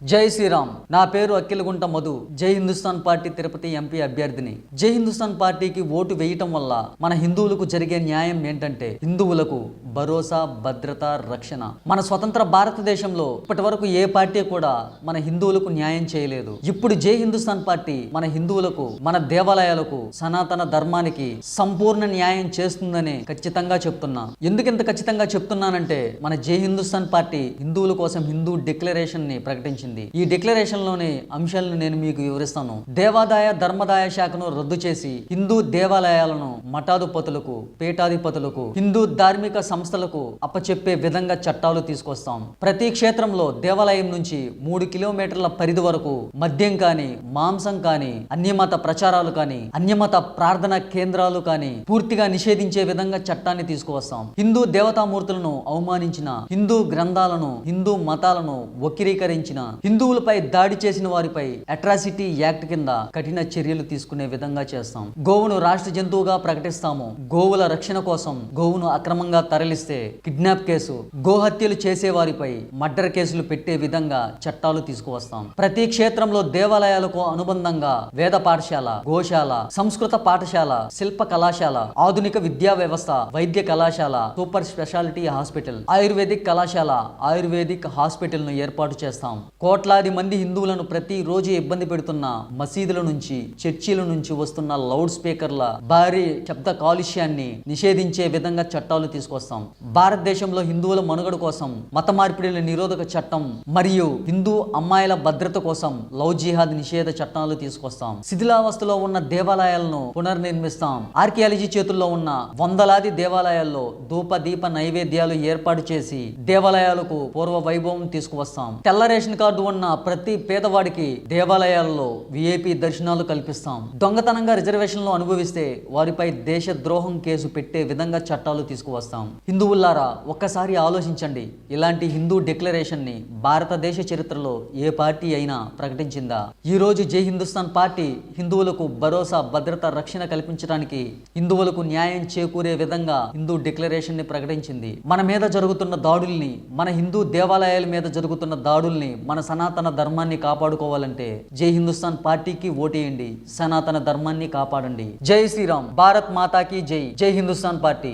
జై శ్రీరామ్. నా పేరు అఖిలగుంట మధు. జై హిందుస్థాన్ పార్టీ తిరుపతి ఎంపీ అభ్యర్థిని. జై హిందుస్థాన్ పార్టీకి ఓటు వేయటం వల్ల మన హిందువులకు జరిగే న్యాయం ఏంటంటే హిందువులకు భరోసా భద్రత రక్షణ. మన స్వతంత్ర భారతదేశంలో ఇప్పటి వరకు ఏ పార్టీ కూడా మన హిందువులకు న్యాయం చేయలేదు. ఇప్పుడు జై హిందుస్థాన్ పార్టీ మన హిందువులకు మన దేవాలయాలకు సనాతన ధర్మానికి సంపూర్ణ న్యాయం చేస్తుందని ఖచ్చితంగా చెప్తున్నా. ఎందుకు ఇంత ఖచ్చితంగా చెప్తున్నానంటే మన జై హిందుస్థాన్ పార్టీ హిందువుల కోసం హిందూ డిక్లరేషన్ని ప్రకటించింది. ఈ డిక్లరేషన్లోని అంశాలను నేను మీకు వివరిస్తాను. దేవాదాయ ధర్మదాయ శాఖను రద్దు చేసి హిందూ దేవాలయాలను మఠాధిపతులకు పీఠాధిపతులకు హిందూ ధార్మిక సంస్థలకు అప్పచెప్పే విధంగా చట్టాలు తీసుకొస్తాం. ప్రతి క్షేత్రంలో దేవాలయం నుంచి మూడు కిలోమీటర్ల పరిధి వరకు మద్యం కానీ మాంసం కానీ అన్యమత ప్రచారాలు కానీ అన్యమత ప్రార్థన కేంద్రాలు కానీ పూర్తిగా నిషేధించే విధంగా చట్టాన్ని తీసుకువస్తాం. హిందూ దేవతామూర్తులను అవమానించిన హిందూ గ్రంథాలను హిందూ మతాలను వక్రీకరించిన హిందువులపై దాడి చేసిన వారిపై అట్రాసిటీ యాక్ట్ కింద కఠిన చర్యలు తీసుకునే విధంగా చేస్తాం. గోవును రాష్ట్ర జంతువుగా ప్రకటిస్తాము. గోవుల రక్షణ కోసం గోవును అక్రమంగా తరలిస్తే కిడ్నాప్ కేసు గోహత్యలు చేసే వారిపై మర్డర్ కేసులు పెట్టే విధంగా చట్టాలు తీసుకువస్తాం. ప్రతి క్షేత్రంలో దేవాలయాలకు అనుబంధంగా వేద పాఠశాల గోశాల సంస్కృత పాఠశాల శిల్ప కళాశాల ఆధునిక విద్యా వ్యవస్థ వైద్య కళాశాల సూపర్ స్పెషాలిటీ హాస్పిటల్ ఆయుర్వేదిక్ కళాశాల ఆయుర్వేదిక్ హాస్పిటల్ను ఏర్పాటు చేస్తాం. కోట్లాది మంది హిందువులను ప్రతిరోజు ఇబ్బంది పెడుతున్న మసీదుల నుంచి చర్చిల నుంచి వస్తున్న లౌడ్ స్పీకర్ల భారీ శబ్ద కాలుష్యాన్ని నిషేధించే విధంగా చట్టాలు తీసుకొస్తాం. భారతదేశంలో హిందువుల మనుగడ కోసం మత మార్పిడిల నిరోధక చట్టం మరియు హిందూ అమ్మాయిల భద్రత కోసం లవ్ జిహాద్ నిషేధ చట్టాలు తీసుకొస్తాం. శిథిలావస్థలో ఉన్న దేవాలయాలను పునర్నిర్మిస్తాం. ఆర్కియాలజీ చేతుల్లో ఉన్న వందలాది దేవాలయాల్లో ధూప దీప నైవేద్యాలు ఏర్పాటు చేసి దేవాలయాలకు పూర్వ వైభవం తీసుకువస్తాం. తెల్ల రేషన్ కార్డు ఉన్న ప్రతి పేదవాడికి దేవాలయాల్లో విఐపి దర్శనాలు కల్పిస్తాం. దొంగతనంగా రిజర్వేషన్లు అనుభవిస్తే వారిపై దేశ ద్రోహం కేసు పెట్టే విధంగా చట్టాలు తీసుకువస్తాం. హిందువుల్లారా ఒక్కసారి ఆలోచించండి. ఇలాంటి హిందూ డిక్లరేషన్ని భారతదేశ చరిత్రలో ఏ పార్టీ అయినా ప్రకటించిందా? ఈ రోజు జై హిందుస్థాన్ పార్టీ హిందువులకు భరోసా భద్రత రక్షణ కల్పించడానికి హిందువులకు న్యాయం చేకూరే విధంగా హిందూ డిక్లరేషన్ని ప్రకటించింది. మన మీద జరుగుతున్న దాడుల్ని మన హిందూ దేవాలయాల మీద జరుగుతున్న దాడుల్ని మన సనాతన ధర్మాన్ని కాపాడుకోవాలంటే జై హిందుస్థాన్ పార్టీకి ఓటేయండి సనాతన ధర్మాన్ని కాపాడండి. జై శ్రీరామ్ భారత్ మాతాకి జై జై హిందుస్థాన్ పార్టీ.